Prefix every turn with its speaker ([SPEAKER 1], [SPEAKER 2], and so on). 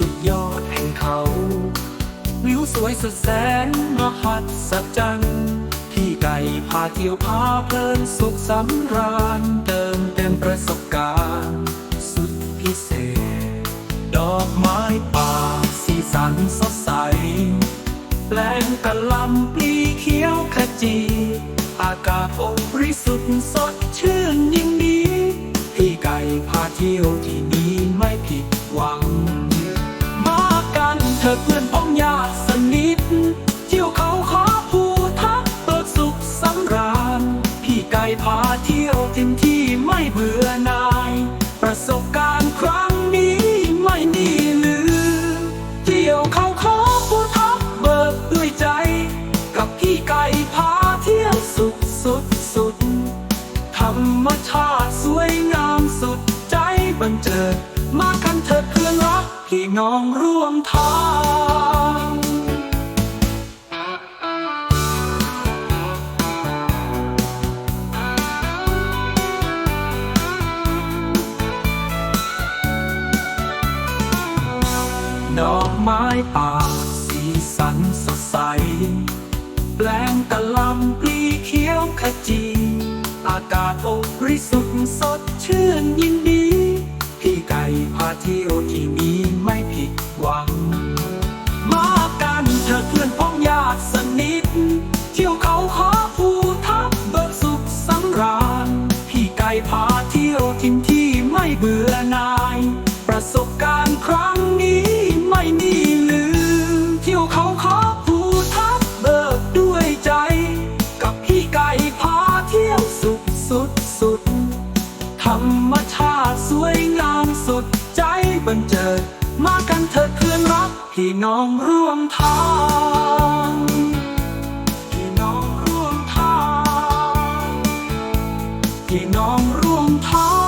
[SPEAKER 1] สุดยอดแห่งเขา วิวสวยสุดแสนมหัศจรรย์ที่ไก่พาเที่ยวพาเพลินสุขสำราญเติมเต็มประสบการณ์ สุดพิเศษ ดอกไม้ป่าสีสันสดใสแปลงกะลำปลีเขียวขจี อากาศอบริสุทธิ์สด เพื่อนพ้องญาติสนิทเที่ยวเขาขอภูทับเบิกสุขสำราญพี่ไก่พาเที่ยวทิมที่ไม่เบื่อนาย ประสบการณ์ครั้งนี้ไม่มีลืมเที่ยวเขาขอภูทับเบิกด้วยใจ กับพี่ไก่พาเที่ยวสุขสุดสุดธรรมชาติสวยงามสุดใจบันเจิด มากันเถิดเพื่อนรักพี่น้องร่วมทางดอกไม้ป่าสีสันสดใส แปลงกะลำปลีเขียวขจี อากาศอบริสุทธิ์สดชื่นยินดี พี่ไก่พาเที่ยวที่มีไม่ผิดหวัง มากันเถิดเพื่อนพ้องญาติสนิท เที่ยวเขาขอภูทับเบิกสุขสำราญ พี่ไก่พาเที่ยวทิมที่ไม่เบื่อนาย ประสบการณ์ น้องร่วมทางพี่น้องร่วมทางพี่น้องร่วมทาง